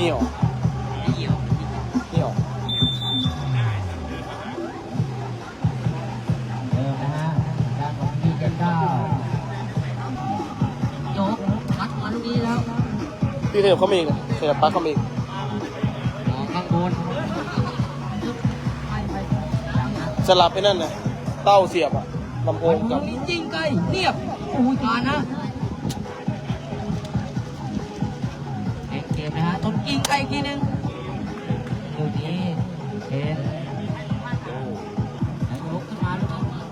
เหนียวเหี่ยวเหนียวเริ่มนะฮะด้านของพี่เจ็ดเก้าโยกพัดมาลูกนี้แล้วพี่ขยับเข้ามาอีกขยับปลั๊กเข้ามาอีกออกข้างบนไปไปยังนะสลับไปนั่นนะเต้าเสียบอะลำโพงลูกับกนี้จริงไกลเรียบโอ้ยผ่านนะ มนะฮะต้นกิ้งไกลกทีหนึงลูกนี้เห็นแล้วยกขึ้นมาลูกนี้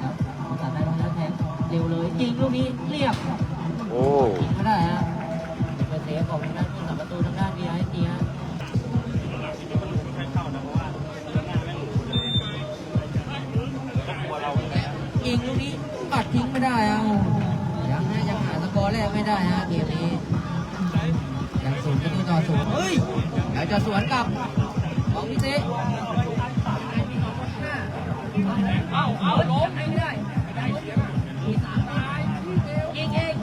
ครับตัดได้แล้วแทงเร็วเลยยิงลูกนี้เรียบโอ้ยิงไม่ได้ฮะเป็นเซฟของทางด้านผู้สับประตูทางด้านดีไอทีฮะยิงลูกนี้ปัดทิ้งไม่ได้ฮะ แรกไม่ได้ฮะเกมนี้ยังศูนย์ประตูต่อศูนเฮ้ยเดี๋ยวจะสวนกลับของพิเศษเอาเอาล้มไม่ได้ยิงเอง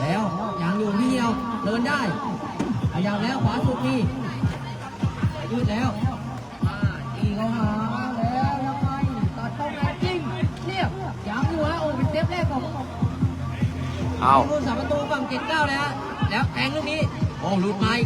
แล้วยังอยู่ที่เดียวเดินได้ขยับแล้วขวาสุดนี่ยืดแล้ว แรกของเอาผู้สาประตูฝั่งเจ็ดเก้าเลยฮะแล้วแทงลูกนี้ โอ้หลุดมาอีก